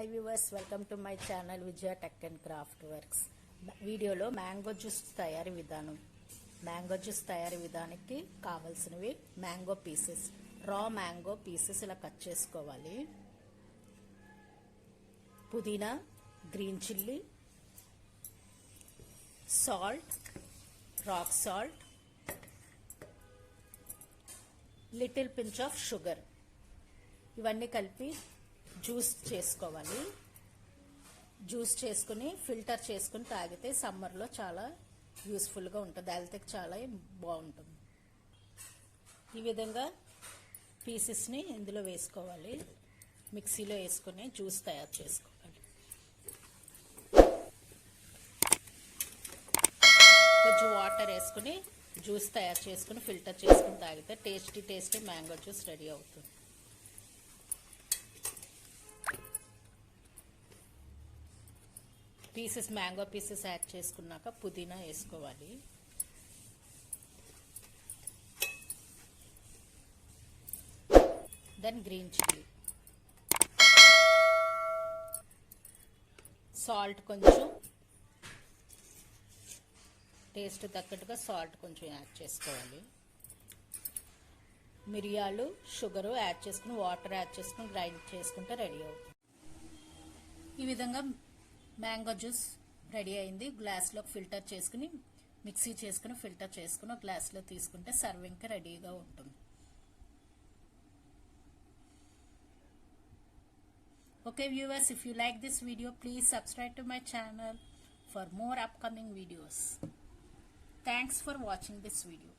Hi viewers welcome to my channel Vijaya tech and craft works వీడియోలో mango juice తయారీ విధానం. Mango juice తయారీ విధానానికి కావలసినవి mango pieces raw mango pieces ఇలా కట్ చేసుకోవాలి. పుదీనా green chilli salt rock salt little pinch of sugar ఇవన్నీ కలిపి జ్యూస్ చేసుకోవాలి. జ్యూస్ చేసుకుని ఫిల్టర్ చేసుకుని తాగితే సమ్మర్లో చాలా యూస్ఫుల్గా ఉంటుంది. హెల్త్కి చాలా బాగుంటుంది. ఈ విధంగా పీసెస్ని ఇందులో వేసుకోవాలి. మిక్సీలో వేసుకుని జ్యూస్ తయారు చేసుకోవాలి. కొంచెం వాటర్ వేసుకుని జ్యూస్ తయారు చేసుకుని ఫిల్టర్ చేసుకుని తాగితే tasty tasty mango juice ready అవుతుంది. పీసెస్ మ్యాంగో పీసెస్ యాడ్ చేసుకున్నాక పుదీనా వేసుకోవాలి. దెన్ గ్రీన్ చిల్లీ సాల్ట్ కొంచెం. టేస్ట్ తగ్గట్టుగా సాల్ట్ కొంచెం యాడ్ చేసుకోవాలి. మిరియాలు షుగరు యాడ్ చేసుకుని వాటర్ యాడ్ చేసుకుని గ్రైండ్ చేసుకుంటే రెడీ అవుతుంది. ఈ విధంగా మ్యాంగో జ్యూస్ రెడీ అయింది. గ్లాస్లో ఫిల్టర్ చేసుకుని మిక్సీ చేసుకుని ఫిల్టర్ చేసుకుని గ్లాస్లో తీసుకుంటే సర్వింగ్కి రెడీగా ఉంటుంది. Okay viewers if you like this video please subscribe to my channel for more upcoming videos. Thanks for watching this video.